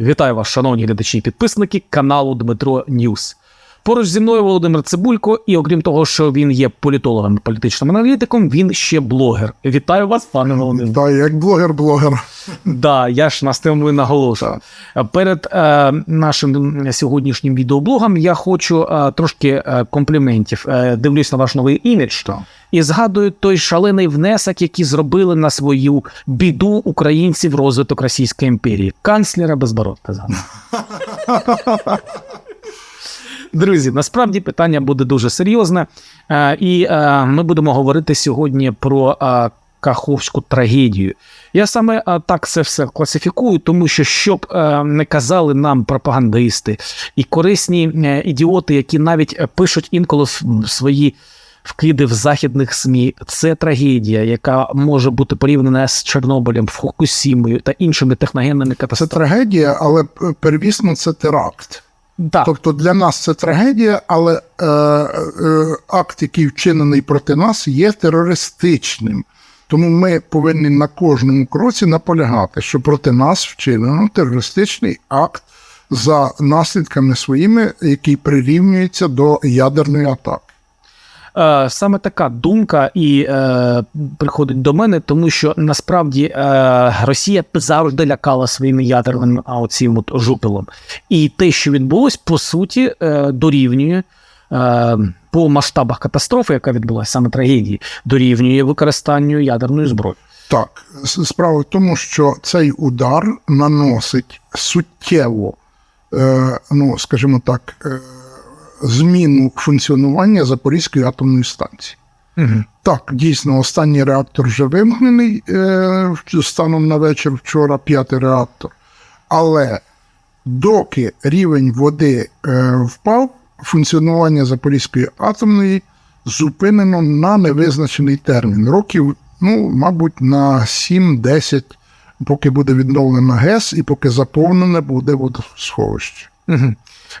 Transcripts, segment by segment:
Вітаю вас, шановні глядачі і підписники каналу Дмитро Ньюс. Поруч зі мною Володимир Цибулько, і окрім того, що він є політологом політичним аналітиком, він ще блогер. Вітаю вас, пане Володимире. Та як блогер-блогер. Да, я ж на тим наголошую. Перед е, нашим сьогоднішнім відеоблогом я хочу е, трошки е, компліментів. Е, дивлюсь на ваш новий імідж і згадую той шалений внесок, який зробили на свою біду українці в розвиток Російської імперії. Канцлера Безбородка. Друзі, насправді питання буде дуже серйозне, е, і е, ми будемо говорити сьогодні про е, Каховську трагедію. Я саме так це все класифікую, тому що щоб не казали нам пропагандисти і корисні ідіоти, які навіть пишуть інколи свої. Вкиди в західних СМІ це трагедія, яка може бути порівняна з Чорнобилем, Фукусімою та іншими техногенними Це трагедія, але первісно це теракт. Так, Тобто для нас це трагедія, але е, е, акт, який вчинений проти нас, є терористичним. Тому ми повинні на кожному кроці наполягати, що проти нас вчинено терористичний акт за наслідками своїми, який прирівнюється до ядерної атаки. Е, Саме така думка і е, приходить до мене, тому що насправді е, Росія завжди лякала своїм ядерним а, оцим от жупелом. І те, що відбулось, по суті, е, дорівнює е, по масштабах катастрофи, яка відбулася, саме трагедії, дорівнює використанню ядерної зброї. Так, справа в тому, що цей удар наносить суттєво, е, ну скажімо так, е, зміну функціонування Запорізької атомної станції. Угу. Так, дійсно, останній реактор вже вимкнений е, станом на вечір вчора, п'ятий реактор. Але доки рівень води е, впав, функціонування Запорізької атомної зупинено на невизначений термін. Років, ну, мабуть, на 7-10, поки буде відновлена ГЕС і поки заповнене буде водосховище.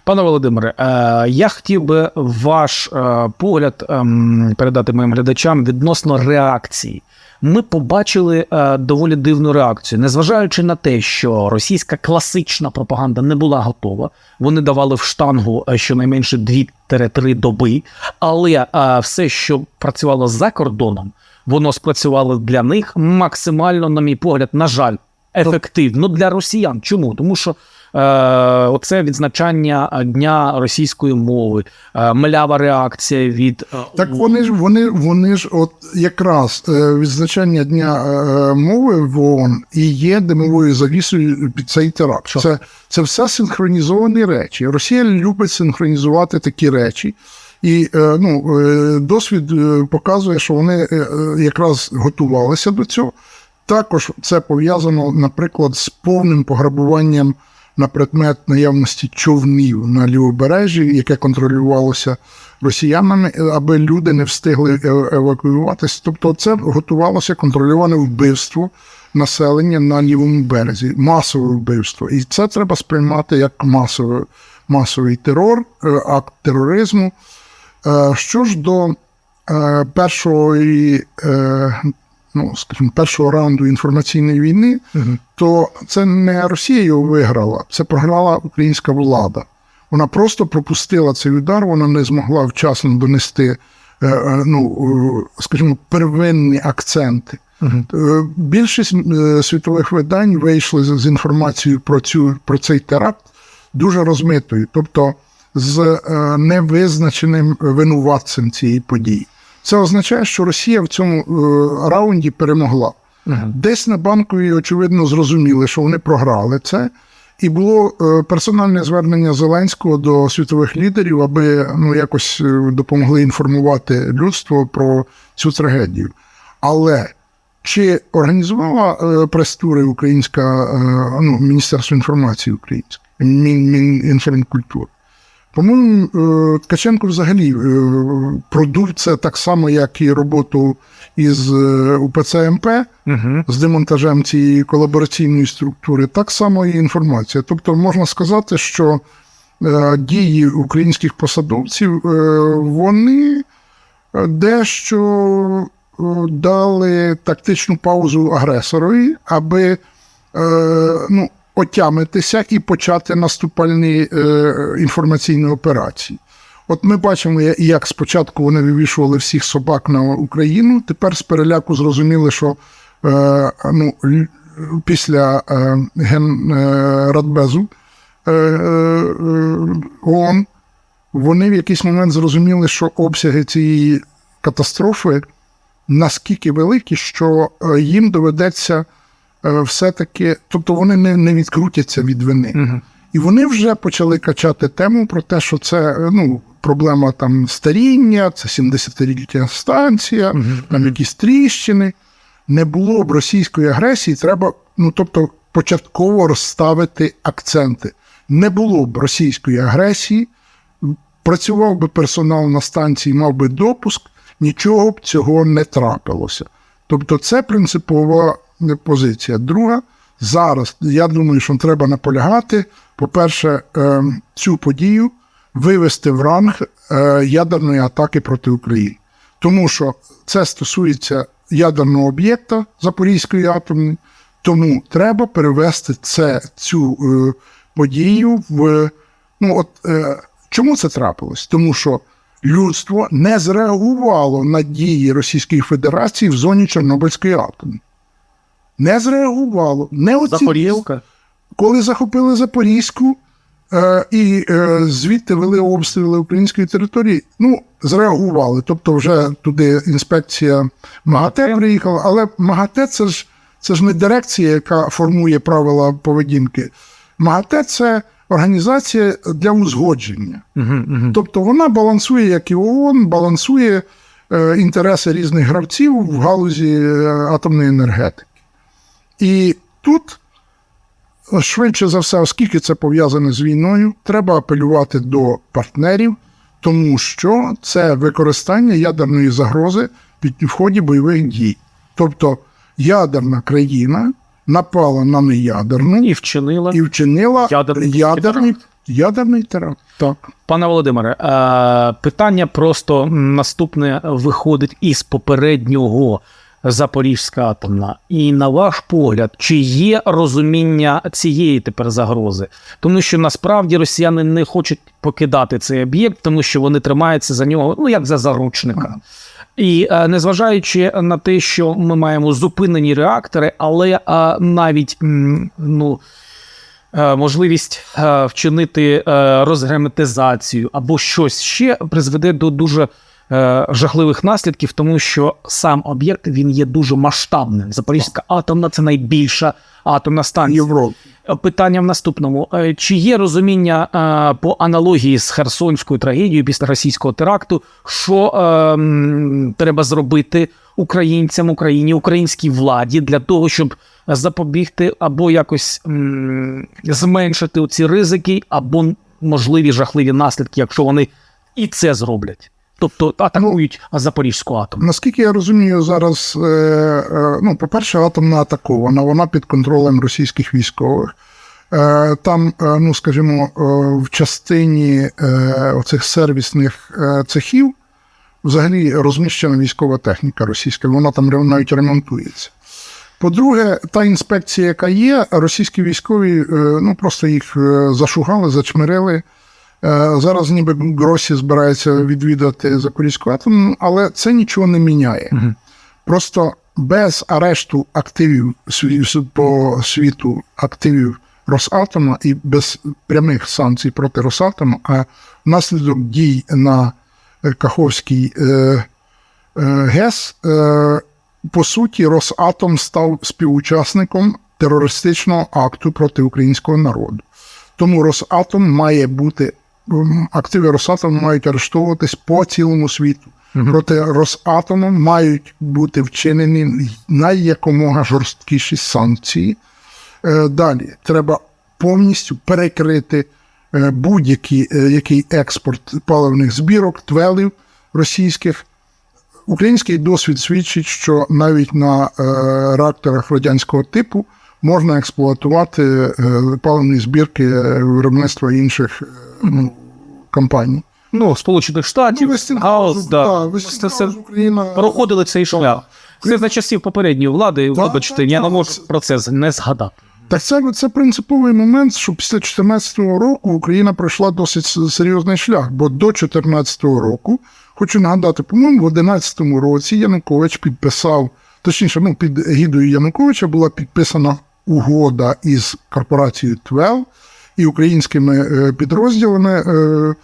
Пане Володимире, е, я хотів би ваш е, погляд ем, передати моїм глядачам відносно реакції. Ми побачили е, доволі дивну реакцію, незважаючи на те, що російська класична пропаганда не була готова. Вони давали в штангу щонайменше 2-3 доби, але все, що працювало за кордоном, воно спрацювало для них максимально, на мій погляд, на жаль, ефективно для росіян. Чому? Тому що оце відзначання е, дня російської мови, е, млява реакція від е, Так вони ж вони, вони ж, от якраз е, відзначання дня е, мови в ООН і є димовою завісою під цей теракт. Це, це все синхронізовані речі. Росія любить синхронізувати такі речі. І е, ну, е, досвід е, показує, що вони е, е, якраз готувалися до цього. Також це пов'язано, наприклад, з повним пограбуванням на предмет наявності човнів на лівобережжі, яке контролювалося росіянами, аби люди не встигли е- евакуюватися. Тобто, це готувалося контрольоване вбивство населення на лівому березі, масове вбивство. І це треба сприймати як масове, масовий терор, е, акт тероризму. Е, Що ж до першої, ну, скажімо, першого раунду інформаційної війни, то це не Росія його виграла, це програла українська влада. Вона просто пропустила цей удар, вона не змогла вчасно донести, е, е, ну, е, скажімо, первинні акценти. Е, Більшість світових видань вийшли з інформацією про цю про цей теракт дуже розмитою, тобто з невизначеним винуватцем цієї події. Це означає, що Росія в цьому е, раунді перемогла. Десь на банкові, очевидно, зрозуміли, що вони програли це. І було е, персональне звернення Зеленського до світових лідерів, аби ну якось е, допомогли інформувати людство про цю трагедію. Але чи організувала е, прес-тури українська е, ну, Міністерство інформації українське, Мін, Мінінформкультури? По-моєму, е, Ткаченко взагалі е, продув це так само, як і роботу із е, УПЦ МП Угу. з демонтажем цієї колабораційної структури, так само і інформація. Тобто можна сказати, що дії українських посадовців вони дещо дали тактичну паузу агресорові, аби ну, отямитися і почати наступальні е, інформаційні операції. От ми бачимо, як спочатку вони вивішували всіх собак на Україну. Тепер з переляку зрозуміли, що е, ну, після е, ген, е, Радбезу е, е, ООН вони в якийсь момент зрозуміли, що обсяги цієї катастрофи наскільки великі, що е, їм доведеться все-таки, тобто вони не, не відкрутяться від вини. І вони вже почали качати тему про те, що це е, ну, проблема там старіння, це 70-літня станція, там якісь тріщини. Не було б російської агресії, треба, ну тобто, початково розставити акценти. Не було б російської агресії, працював би персонал на станції, мав би допуск, нічого б цього не трапилося. Тобто, це принципова е, позиція. Друга, зараз я думаю, що треба наполягати. По-перше, е, цю подію вивести в ранг е, ядерної атаки проти України. Тому що це стосується ядерного об'єкта Запорізької атомної, тому треба перевести це, цю е, подію в. Ну, от е, чому це трапилось? Тому що людство не зреагувало на дії Російської Федерації в зоні Чорнобильської атомної. Не зреагувало, не оцінило Запорізька. коли захопили Запорізьку е, і е, звідти вели обстріли української території, ну, зреагували. Тобто, вже туди інспекція МАГАТЕ приїхала, але МАГАТЕ це ж, це ж не дирекція, яка формує правила поведінки. МАГАТЕ це організація для узгодження. Тобто вона балансує, як і ООН, балансує е, інтереси різних гравців в галузі е, атомної енергетики. І тут швидше за все, оскільки це пов'язане з війною, треба апелювати до партнерів, тому що це використання ядерної загрози під в ході бойових дій. Тобто ядерна країна напала на неядерну І вчинила. і вчинила Ядерний ядерний, ядерний теракт. Так. Пане Володимире, е, питання просто наступне виходить із попереднього Запорізька атомна. І на ваш погляд, чи є розуміння цієї тепер загрози? Тому що насправді росіяни не хочуть покидати цей об'єкт, тому що вони тримаються за нього, ну як за заручника. І е, незважаючи на те, що ми маємо зупинені реактори, але е, навіть ну. е, Можливість вчинити розгерметизацію або щось ще призведе до дуже е, жахливих наслідків, тому що сам об'єкт він є дуже масштабним. Запорізька атомна це найбільша атомна станція. Європа. Е, Питання в наступному: Е, чи є розуміння е, по аналогії з Херсонською трагедією після російського теракту, що е, треба зробити українцям, Україні, українській владі для того, щоб запобігти або якось м, зменшити ці ризики, або можливі жахливі наслідки, якщо вони і це зроблять, тобто атакують Запорізьку атомну. Наскільки я розумію, зараз, е, е, ну, по-перше, атомна атакована, вона під контролем російських військових. Е, Там, е, ну скажімо, е, в частині е, оцих сервісних е, цехів взагалі розміщена військова техніка російська, вона там навіть ремонтується. По-друге, та інспекція, яка є, російські військові ну, просто їх зашугали, зачмирили. Е, Зараз ніби Гросі збирається відвідати Запорізьку атомну, але це нічого не міняє. Просто без арешту активів по світу активів Росатома і без прямих санкцій проти Росатому, а внаслідок дій на е, Каховський е, е, ГЕС, е, по суті, Росатом став співучасником терористичного акту проти українського народу. Тому Росатом має бути, активи Росатому мають арештовуватись по цілому світу. Проти Росатому мають бути вчинені найякомога жорсткіші санкції. Е, Далі треба повністю перекрити е, будь-який е, який експорт паливних збірок, твелів російських. Український досвід свідчить, що навіть на реакторах радянського типу можна експлуатувати е, паливні збірки е, виробництва інших е, ну, компаній. Ну, Сполучених Штатів, Гаус, да. Це Україна проходили цей шлях. Це за часів попередньої влади, Так, вибачте, так, я не можу про це не згадати. Так це, це принциповий момент, що після 2014 року Україна пройшла досить серйозний шлях, бо до 2014 року, хочу нагадати, по-моєму, в 2011 році Янукович підписав, точніше, ну, під гідою Януковича була підписана угода із корпорацією ТВЕЛ і українськими е, підрозділами е,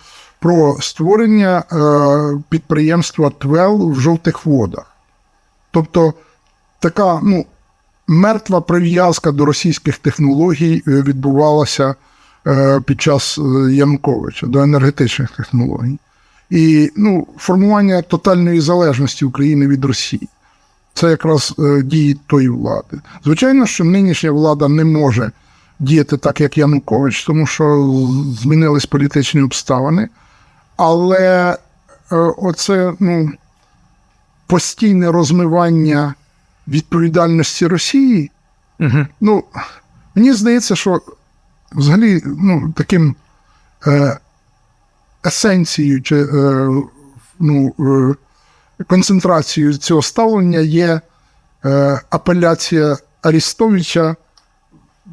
про створення е, підприємства ТВЕЛ в жовтих водах. Тобто така ну, мертва прив'язка до російських технологій відбувалася під час Януковича, до енергетичних технологій. І ну, формування тотальної залежності України від Росії. Це якраз е, дії тої влади. Звичайно, що нинішня влада не може діяти так, як Янукович, тому що змінились політичні обставини. Але е, оце ну, постійне розмивання відповідальності Росії, Угу. ну, мені здається, що взагалі ну, таким е, есенцією чи е, ну, е, концентрацією цього ставлення є е, апеляція Арістовича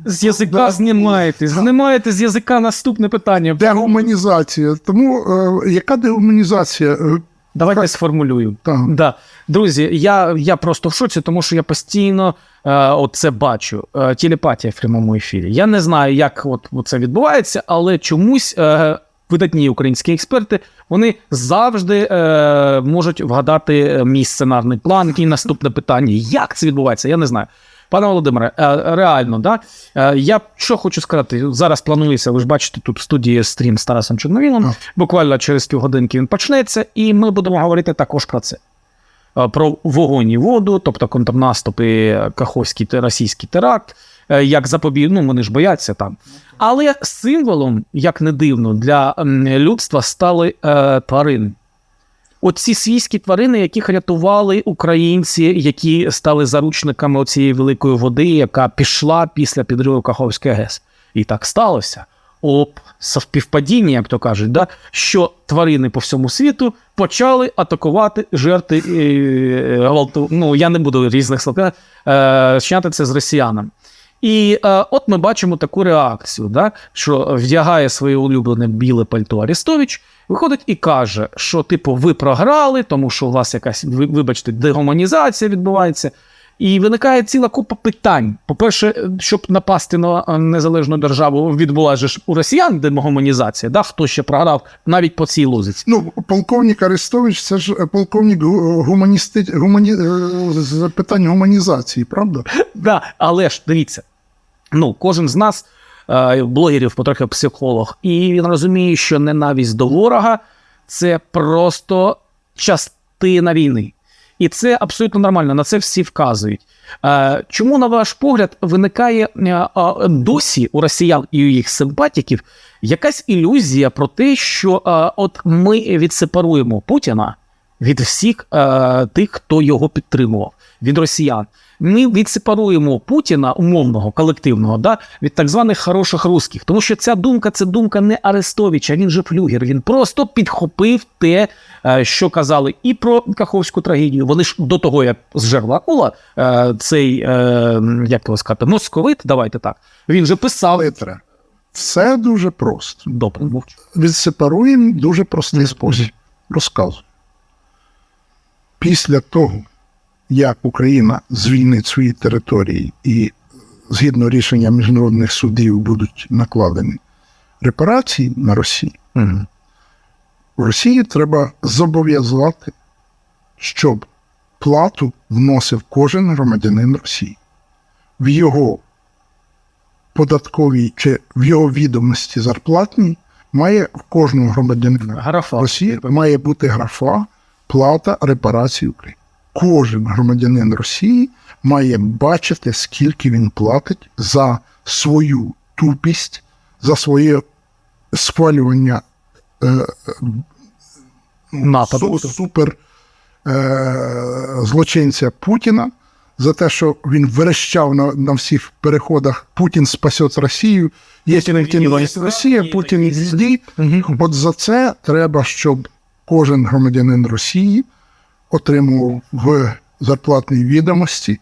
З язика знімаєте, знімаєте з язика наступне питання. дегуманізація. Тому е, яка дегуманізація? Е, Давайте сформулюю. так. Да. Друзі, я, я просто в шоці, тому що я постійно е, от це бачу. Е, телепатія в прямому ефірі. Я не знаю, як от, от це відбувається, але чомусь е, видатні українські експерти вони завжди е, можуть вгадати мій сценарний план, який наступне питання. Як це відбувається? Я не знаю. Пане Володимире, е, реально, да? Е, я що хочу сказати, зараз планується, ви ж бачите, тут в студії стрім з Тарасом Чорновілом. Буквально через півгодинки він почнеться, і ми будемо говорити також про це. Е, Про вогонь і воду, тобто контрнаступи, Каховський та російський теракт, е, як запобіг, ну вони ж бояться там. Але символом, як не дивно, для людства стали е, тварини. Оці свійські тварини, яких рятували українці, які стали заручниками цієї великої води, яка пішла після підриву Каховської ГЕС. І так сталося. Оп, совпівпадіння, як то кажуть, да? що тварини по всьому світу почали атакувати жертви е, гвалту. Ну, я не буду різних слов е, чиняти це з росіянами. І е, от ми бачимо таку реакцію, да, що вдягає своє улюблене біле пальто Арестович, виходить і каже, що, типу, ви програли, тому що у вас якась, вибачте, дегуманізація відбувається. І виникає ціла купа питань. По-перше, щоб напасти на е, незалежну державу, відбулася ж у росіян дегуманізація, да? хто ще програв навіть по цій лозиці. Ну, полковник Арестович це ж е, полковник гу- гуманісти... гумані... е, питань гуманізації, правда? Да, але ж дивіться, ну, кожен з нас, е, блогерів, потрохи психолог, і він розуміє, що ненависть до ворога це просто частина війни. І це абсолютно нормально, на це всі вказують. Е, чому, на ваш погляд, виникає е, досі у росіян і у їх симпатиків якась ілюзія про те, що от ми відсепаруємо Путіна від всіх тих, хто його підтримував, від росіян. Ми відсепаруємо Путіна умовного колективного да, від так званих хороших русських. Тому що ця думка це думка не Арестовича, він же флюгер. Він просто підхопив те, е, що казали і про Каховську трагедію. Вони ж до того, як з жерла акула, е, цей е, як його сказати, московит, давайте так. Він же писав. Все дуже просто. добре, мовчу. Відсепаруємо дуже простий спосіб. Розказую. Після того, як Україна звільнить свої території і згідно рішення міжнародних судів будуть накладені репарації на Росію, в Росії треба зобов'язати, щоб плату вносив кожен громадянин Росії. В його податковій чи в його відомості зарплатній має в кожного громадянина Графа. Росії має бути графа плата репарації України. Кожен громадянин Росії має бачити, скільки він платить за свою тупість, за своє схвалювання е, Нападу. су- супер е, злочинця Путіна за те, що він верещав на, на всіх переходах Путін спасет Росію. Є Росія, Путін злі. От за це треба, щоб кожен громадянин Росії отримував в зарплатній відомості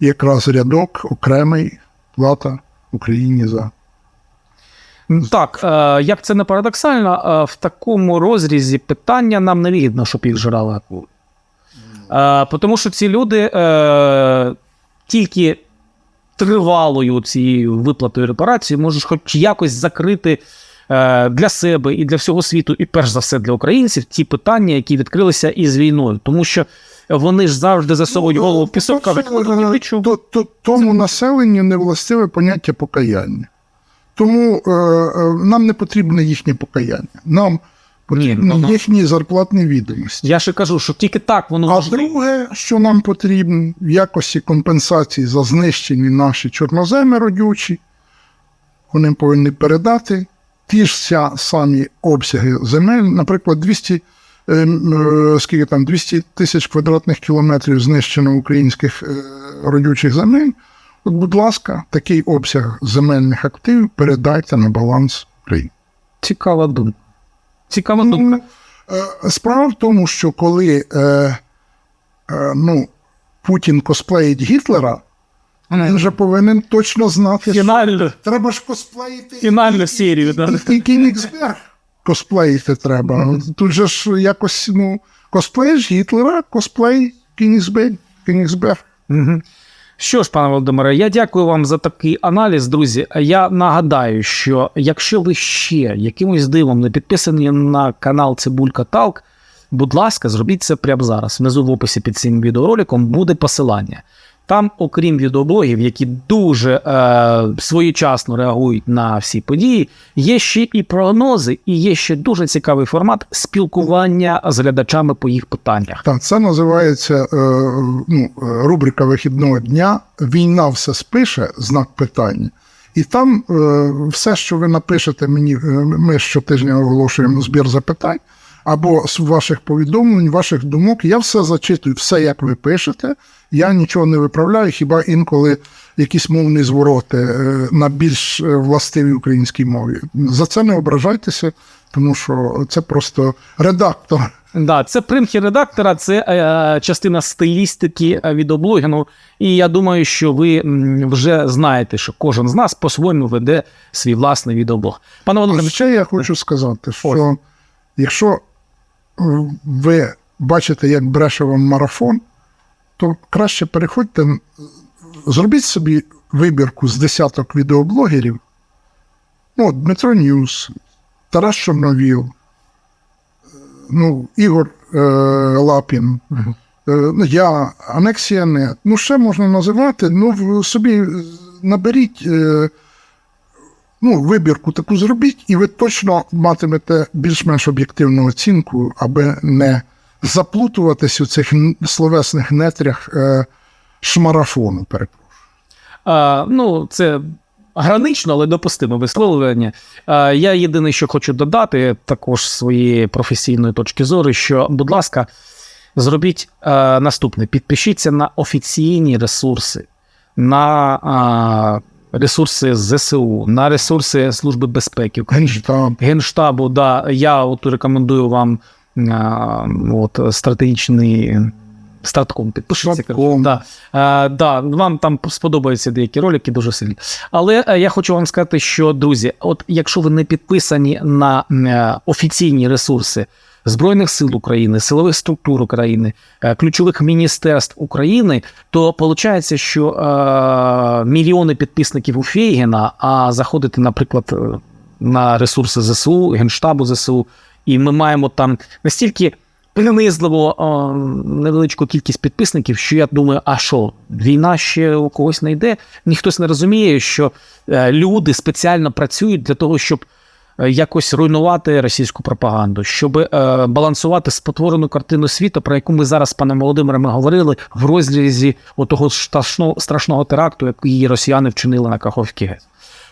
якраз рядок окремий плата Україні за. Так, е, як це не парадоксально, е, в такому розрізі питання нам не вигідно, щоб їх жрали акули. Е, тому що ці люди е, тільки тривалою цією виплатою репарації можуть хоч якось закрити для себе і для всього світу, і перш за все для українців, ті питання, які відкрилися із війною. Тому що вони ж завжди засовують голову в пісок, то, то, тому населенню не властиве поняття покаяння. Тому е, е, нам не потрібне їхнє покаяння. Нам потрібні ну, ну. їхні зарплатні відомості. Я ще кажу, що тільки так воно А можливо. друге, що нам потрібно в якості компенсації за знищені наші чорноземи родючі, вони повинні передати ті ж самі обсяги земель, наприклад, 200, ем, е, скільки там, 200 тисяч квадратних кілометрів знищено українських е, родючих земель. От, будь ласка, такий обсяг земельних активів передайте на баланс України. Цікава думка. Цікава думка. Ну, е, Справа в тому, що коли е, е, ну, Путін косплеїть Гітлера, він же повинен точно знати, що треба ж косплеїти фінальну серію. Да. і, Кінігсберг косплеїти треба. Тут же ж якось, ну, косплеїш Гітлера, косплей Кінігсберг. Що ж, пане Володимире, я дякую вам за такий аналіз, друзі. Я нагадаю, що якщо ви ще якимось дивом не підписані на канал Цибулька Талк, будь ласка, зробіть це прямо зараз. Внизу в описі під цим відеороликом буде посилання. Там, окрім відеоблогів, які дуже е, своєчасно реагують на всі події, є ще і прогнози, і є ще дуже цікавий формат спілкування з глядачами по їх питаннях. Так, це називається е, ну, е, рубрика вихідного дня. Війна все спише, знак питання. І там е, все, що ви напишете мені, е, ми щотижня оголошуємо збір запитань, або з ваших повідомлень, ваших думок. Я все зачитую, все, як ви пишете. Я нічого не виправляю, хіба інколи якісь мовні звороти е, на більш е, властивій українській мові. За це не ображайтеся, тому що це просто редактор. Да, це примхи редактора, це е, частина стилістики е, відеоблогінгу. І я думаю, що ви вже знаєте, що кожен з нас по-своєму веде свій власний відеоблог. Пане Володимире, ще я хочу сказати, що якщо е, ви бачите, як бреше вам марафон, то краще переходьте, зробіть собі вибірку з десяток відеоблогерів. Ну, Дмитро Ньюс, Тарас Чорновіл, ну, Ігор е, Лапін, е, ну, я, Анексія Нет. Ну, ще можна називати. Ну, собі наберіть. Е, ну, вибірку таку зробіть, і ви точно матимете більш-менш об'єктивну оцінку, аби не заплутуватись у цих словесних нетрях е, шмарафону. Перепрошую. е, ну це гранично, але допустиме висловлювання. Е, я єдине, що хочу додати, також з своєї професійної точки зору, що, будь ласка, зробіть е, наступне: підпишіться на офіційні ресурси, на ресурси ЗСУ, на ресурси Служби безпеки. Генштаб. Генштабу, да, я от рекомендую вам а, от, стратегічний стартком. Підпишіться. Да. А, да, вам там сподобаються деякі ролики дуже сильні. Але е, я хочу вам сказати, що, друзі, от якщо ви не підписані на е, офіційні ресурси Збройних сил України, силових структур України, е, ключових міністерств України, то виходить, що е, мільйони підписників у Фейгена, а заходити, наприклад, е, на ресурси ЗСУ, Генштабу ЗСУ, і ми маємо там настільки принизливо е, невеличку кількість підписників, що я думаю, а що, війна ще у когось не йде? Ніхтось не розуміє, що люди спеціально працюють для того, щоб якось руйнувати російську пропаганду, щоб е, балансувати спотворену картину світу, про яку ми зараз з паном Володимиром говорили в розрізі отого страшного, теракту, який росіяни вчинили на Каховський ГЕС.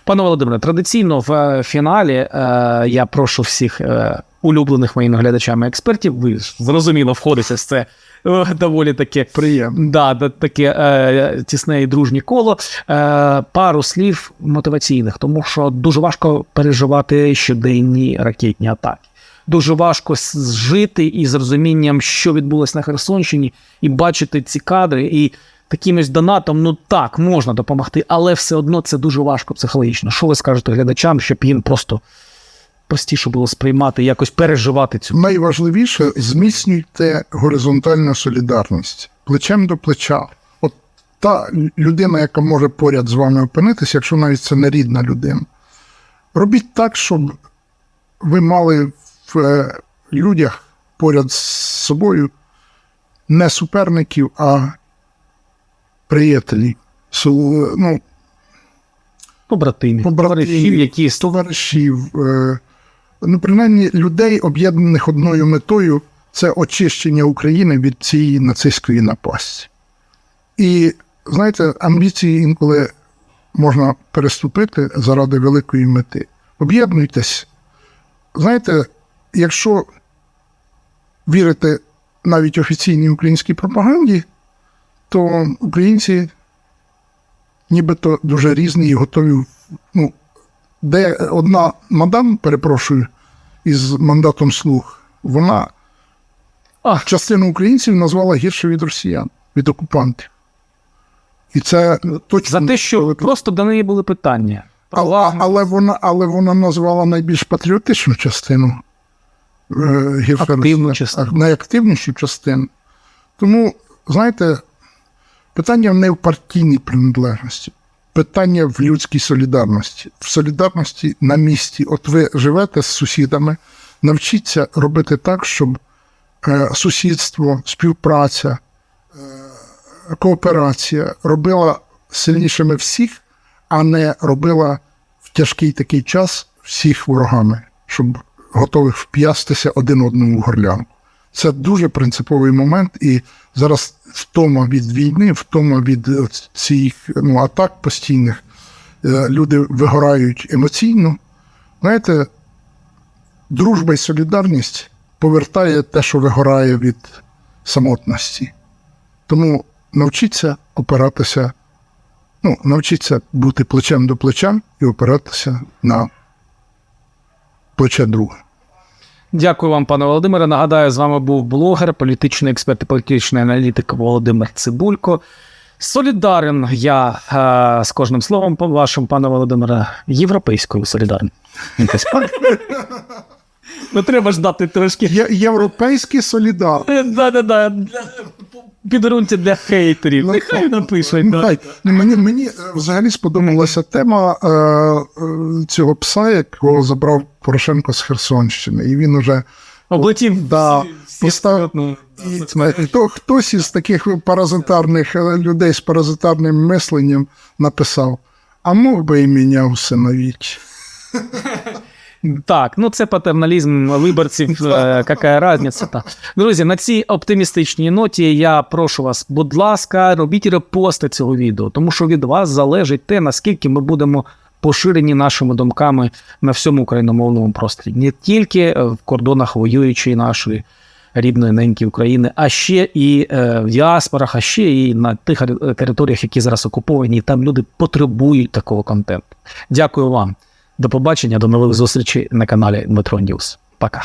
Пане Володимире, традиційно в е, фіналі е, я прошу всіх е, улюблених моїми глядачами експертів, ви зрозуміло входите з це е, доволі таке Приємно. Да, таке е, тісне і дружнє коло. Е, пару слів мотиваційних, тому що дуже важко переживати щоденні ракетні атаки. Дуже важко с- жити із розумінням, що відбулося на Херсонщині, і бачити ці кадри, і таким донатом, ну так, можна допомогти, але все одно це дуже важко психологічно. Що ви скажете глядачам, щоб їм просто простіше було сприймати, якось переживати цю. Найважливіше зміцнюйте горизонтальну солідарність плечем до плеча. От та людина, яка може поряд з вами опинитися, якщо навіть це не рідна людина. Робіть так, щоб ви мали в е, людях поряд з собою не суперників, а приятелів. Су- Ну, Побратимів, Побратимів. товаришів, які товаришів, е, ну, принаймні людей, об'єднаних одною метою, це очищення України від цієї нацистської напасті. І знаєте, амбіції інколи можна переступити заради великої мети. Об'єднуйтесь. Знаєте, якщо вірити навіть офіційній українській пропаганді, то українці нібито дуже різні і готові. Ну, де одна мадам, перепрошую, із мандатом слух, вона А. частину українців назвала гірше від росіян, від окупантів. І це точно за те, що просто до неї були питання. але, але, вона, але вона назвала найбільш патріотичну частину е, гірше Активну частину. найактивнішу частину. Тому, знаєте, питання не в партійній приналежності, питання в людській солідарності, в солідарності на місці. От ви живете з сусідами, навчіться робити так, щоб е, сусідство, співпраця, е, кооперація робила сильнішими всіх, а не робила в тяжкий такий час всіх ворогами, щоб готових вп'ястися один одному в горлянку. Це дуже принциповий момент, і зараз втома від війни, втома від е, цих ну, атак постійних, е, люди вигорають емоційно. Знаєте, дружба і солідарність повертає те, що вигорає від самотності. Тому навчіться опиратися, ну, навчіться бути плечем до плеча і опиратися на плече друга. Дякую вам, пане Володимире. Нагадаю, з вами був блогер, політичний експерт і політичний аналітик Володимир Цибулько. Солідарен я е, з кожним словом по вашим, пане Володимире, європейською солідарен. Ну, треба ж дати трошки. Європейський солідар. Да-да-да. Підрунці для хейтерів. Нехай напишуть. Нехай. Ну, Мені, мені взагалі сподобалася тема е, е, цього пса, якого забрав Порошенко з Херсонщини. І він уже Облетів Да, всі- всі постав- І хто, хтось із таких паразитарних е, людей з паразитарним мисленням написав: а мог би і мене усиновіть. Так, ну це патерналізм виборців, е, яка разниця. Та. Друзі, на цій оптимістичній ноті я прошу вас, будь ласка, робіть репости цього відео, тому що від вас залежить те, наскільки ми будемо поширені нашими думками на всьому україномовному просторі. Не тільки в кордонах воюючої нашої рідної неньки України, а ще і е, в діаспорах, а ще і на тих територіях, які зараз окуповані, і там люди потребують такого контенту. Дякую вам. До побачення, до нових зустрічей на каналі Метро Ньюс. Пока.